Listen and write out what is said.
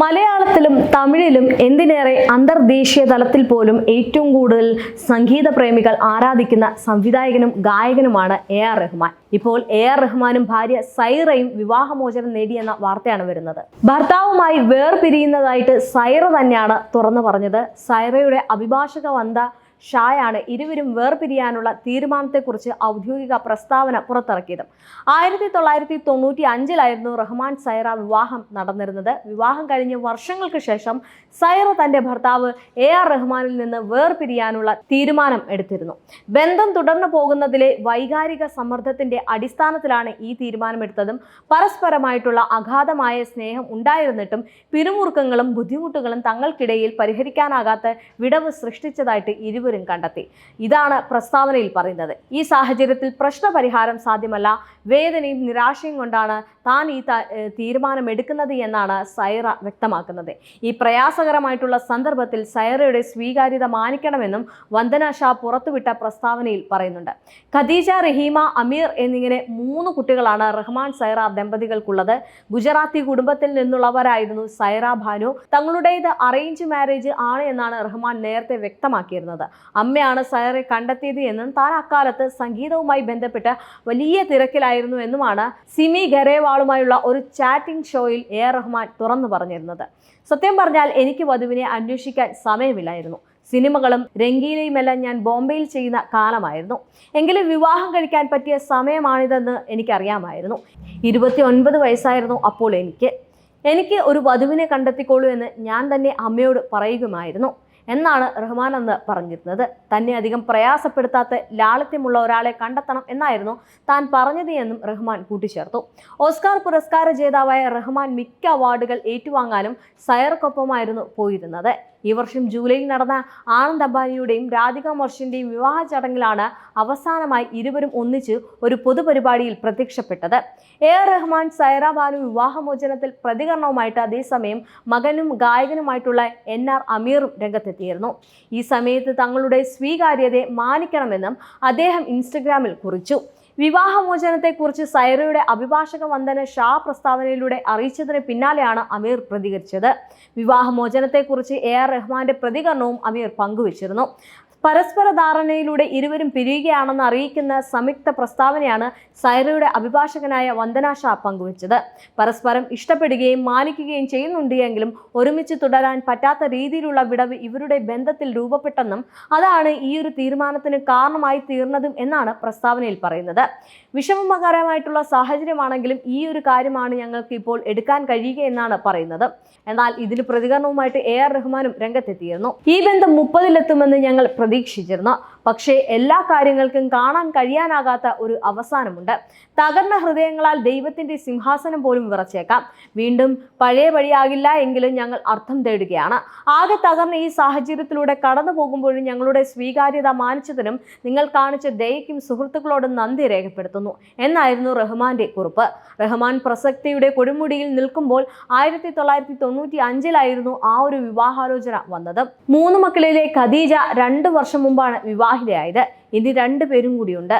മലയാളത്തിലും തമിഴിലും എന്തിനേറെ അന്തർദേശീയ തലത്തിൽ പോലും ഏറ്റവും കൂടുതൽ സംഗീത പ്രേമികൾ ആരാധിക്കുന്ന സംവിധായകനും ഗായകനുമാണ് എ ആർ റഹ്മാൻ. ഇപ്പോൾ എ ആർ റഹ്മാനും ഭാര്യ സൈറയും വിവാഹമോചനം നേടിയെന്ന വാർത്തയാണ് വരുന്നത്. ഭർത്താവുമായി വേർപിരിയുന്നതായിട്ട് സൈറ തന്നെയാണ് തുറന്നു പറഞ്ഞത്. സൈറയുടെ അഭിഭാഷക വന്ത ഷായാണ് ഇരുവരും വേർപിരിയാനുള്ള തീരുമാനത്തെക്കുറിച്ച് ഔദ്യോഗിക പ്രസ്താവന പുറത്തിറക്കിയത്. ആയിരത്തി തൊള്ളായിരത്തി തൊണ്ണൂറ്റി അഞ്ചിലായിരുന്നു റഹ്മാൻ സൈറ വിവാഹം നടന്നിരുന്നത്. വിവാഹം കഴിഞ്ഞ് വർഷങ്ങൾക്ക് ശേഷം സൈറ തന്റെ ഭർത്താവ് എ ആർ റഹ്മാനിൽ നിന്ന് വേർപിരിയാനുള്ള തീരുമാനം എടുത്തിരുന്നു. ബന്ധം തുടർന്നു പോകുന്നതിലെ വൈകാരിക സമ്മർദ്ദത്തിന്റെ അടിസ്ഥാനത്തിലാണ് ഈ തീരുമാനമെടുത്തതും പരസ്പരമായിട്ടുള്ള അഗാധമായ സ്നേഹം ഉണ്ടായിരുന്നിട്ടും പിരിമുറുക്കങ്ങളും ബുദ്ധിമുട്ടുകളും തങ്ങൾക്കിടയിൽ പരിഹരിക്കാനാകാത്ത വിടവ് സൃഷ്ടിച്ചതായിട്ട് ഇരുവരും കണ്ടെത്തി. ഇതാണ് പ്രസ്താവനയിൽ പറയുന്നത്. ഈ സാഹചര്യത്തിൽ പ്രശ്നപരിഹാരം സാധ്യമല്ല. വേദനയും നിരാശയും കൊണ്ടാണ് താൻ ഈ തീരുമാനം എടുക്കുന്നത് തീരുമാനമെടുക്കുന്നത് എന്നാണ് സൈറ വ്യക്തമാക്കുന്നത്. ഈ പ്രയാസകരമായിട്ടുള്ള സന്ദർഭത്തിൽ സൈറയുടെ സ്വീകാര്യത മാനിക്കണമെന്നും വന്ദന ഷാ പുറത്തുവിട്ട പ്രസ്താവനയിൽ പറയുന്നുണ്ട്. ഖദീജ റഹീമ അമീർ എന്നിങ്ങനെ മൂന്ന് കുട്ടികളാണ് റഹ്മാൻ സൈറ ദമ്പതികൾക്കുള്ളത്. ഗുജറാത്തി കുടുംബത്തിൽ നിന്നുള്ളവരായിരുന്നു സൈറ ഭാനു. തങ്ങളുടേത് അറേഞ്ച് മാരേജ് ആണ് എന്നാണ് റഹ്മാൻ നേരത്തെ വ്യക്തമാക്കിയിരുന്നത്. അമ്മയാണ് സാറെ കണ്ടെത്തിയത് എന്നും താൻ അക്കാലത്ത് സംഗീതവുമായി ബന്ധപ്പെട്ട് വലിയ തിരക്കിലായിരുന്നു എന്നുമാണ് സിമി ഗരേവാളുമായുള്ള ഒരു ചാറ്റിംഗ് ഷോയിൽ എ റഹ്മാൻ തുറന്നു പറഞ്ഞിരുന്നത്. സത്യം പറഞ്ഞാൽ എനിക്ക് വധുവിനെ അന്വേഷിക്കാൻ സമയമില്ലായിരുന്നു. സിനിമകളും രംഗീലയുമെല്ലാം ഞാൻ ബോംബെയിൽ ചെയ്യുന്ന കാലമായിരുന്നു. എങ്കിലും വിവാഹം കഴിക്കാൻ പറ്റിയ സമയമാണിതെന്ന് എനിക്കറിയാമായിരുന്നു. ഇരുപത്തി ഒൻപത് വയസ്സായിരുന്നു അപ്പോൾ എനിക്ക്. എനിക്ക് ഒരു വധുവിനെ കണ്ടെത്തിക്കോളൂ എന്ന് ഞാൻ തന്നെ അമ്മയോട് പറയുകയുമായിരുന്നു. എന്നാണ് റഹ്മാൻ അന്ന് പറഞ്ഞിരുന്നത്. തന്നെ അധികം പ്രയാസപ്പെടുത്താത്ത ലാളിത്യമുള്ള ഒരാളെ കണ്ടെത്തണം എന്നായിരുന്നു താൻ പറഞ്ഞത് എന്നും റഹ്മാൻ കൂട്ടിച്ചേർത്തു. ഓസ്കാർ പുരസ്കാര ജേതാവായ റഹ്മാൻ മിക്ക അവാർഡുകൾ ഏറ്റുവാങ്ങാനും സയർക്കൊപ്പമായിരുന്നു പോയിരുന്നത്. ഈ വർഷം ജൂലൈയിൽ നടന്ന ആനന്ദ് അംബാനിയുടെയും രാധിക മോർഷിന്റെയും വിവാഹ ചടങ്ങിലാണ് അവസാനമായി ഇരുവരും ഒന്നിച്ച് ഒരു പൊതുപരിപാടിയിൽ പ്രത്യക്ഷപ്പെട്ടത്. എ ആർ റഹ്മാൻ സൈറ ബാനു വിവാഹമോചനത്തിൽ പ്രതികരണവുമായിട്ട് അതേസമയം മകനും ഗായകനുമായിട്ടുള്ള എൻ ആർ അമീറും രംഗത്തെത്തിയിരുന്നു. ഈ സമയത്ത് തങ്ങളുടെ സ്വീകാര്യതയെ മാനിക്കണമെന്നും അദ്ദേഹം ഇൻസ്റ്റഗ്രാമിൽ കുറിച്ചു. വിവാഹമോചനത്തെക്കുറിച്ച് സൈറയുടെ അഭിഭാഷക വന്ദന ഷാ പ്രസ്താവനയിലൂടെ അറിയിച്ചതിന് പിന്നാലെയാണ് അമീർ പ്രതികരിച്ചത്. വിവാഹമോചനത്തെക്കുറിച്ച് എ ആർ റഹ്മാന്റെ പ്രതികരണവും അമീർ പങ്കുവച്ചിരുന്നു. പരസ്പര ധാരണയിലൂടെ ഇരുവരും പിരിയുകയാണെന്ന് അറിയിക്കുന്ന സംയുക്ത പ്രസ്താവനയാണ് സൈറയുടെ അഭിഭാഷകനായ വന്ദന ഷാ പങ്കുവച്ചത്. പരസ്പരം ഇഷ്ടപ്പെടുകയും മാനിക്കുകയും ചെയ്യുന്നുണ്ട് എങ്കിലും ഒരുമിച്ച് തുടരാൻ പറ്റാത്ത രീതിയിലുള്ള വിടവ് ഇവരുടെ ബന്ധത്തിൽ രൂപപ്പെട്ടെന്നും അതാണ് ഈ ഒരു തീരുമാനത്തിന് കാരണമായി തീർന്നതും എന്നാണ് പ്രസ്താവനയിൽ പറയുന്നത്. വിഷമകരമായിട്ടുള്ള സാഹചര്യമാണെങ്കിലും ഈ ഒരു കാര്യമാണ് ഞങ്ങൾക്ക് ഇപ്പോൾ എടുക്കാൻ കഴിയുക എന്നാണ് പറയുന്നത്. എന്നാൽ ഇതിന് പ്രതികരണവുമായിട്ട് എ ആർ റഹ്മാനും രംഗത്തെത്തിയിരുന്നു. ഈ ബന്ധം മുപ്പതിലെത്തുമെന്ന് ഞങ്ങൾ പ്രതീക്ഷിച്ചിരുന്നു പക്ഷേ എല്ലാ കാര്യങ്ങൾക്കും കാണാൻ കഴിയാനാകാത്ത ഒരു അവസാനമുണ്ട്. തകർന്ന ഹൃദയങ്ങളാൽ ദൈവത്തിന്റെ സിംഹാസനം പോലും വിറച്ചേക്കാം. വീണ്ടും പഴയ വഴിയാകില്ല എങ്കിലും ഞങ്ങൾ അർത്ഥം തേടുകയാണ്. ആകെ തകർന്ന ഈ സാഹചര്യത്തിലൂടെ കടന്നു പോകുമ്പോഴും ഞങ്ങളുടെ സ്വീകാര്യത മാനിച്ചതിനും നിങ്ങൾ കാണിച്ച ദയയ്ക്കും സുഹൃത്തുക്കളോടും നന്ദി രേഖപ്പെടുത്തുന്നു. എന്നായിരുന്നു റഹ്മാന്റെ കുറിപ്പ്. റഹ്മാൻ പ്രസക്തിയുടെ കൊടുമുടിയിൽ നിൽക്കുമ്പോൾ ആയിരത്തി തൊള്ളായിരത്തി തൊണ്ണൂറ്റി അഞ്ചിലായിരുന്നു ആ ഒരു വിവാഹാലോചന വന്നത്. മൂന്ന് മക്കളിലെ ഖദീജ രണ്ട് വർഷം മുമ്പാണ് വിവാഹിതയായത് ഇനി രണ്ടുപേരും കൂടിയുണ്ട്.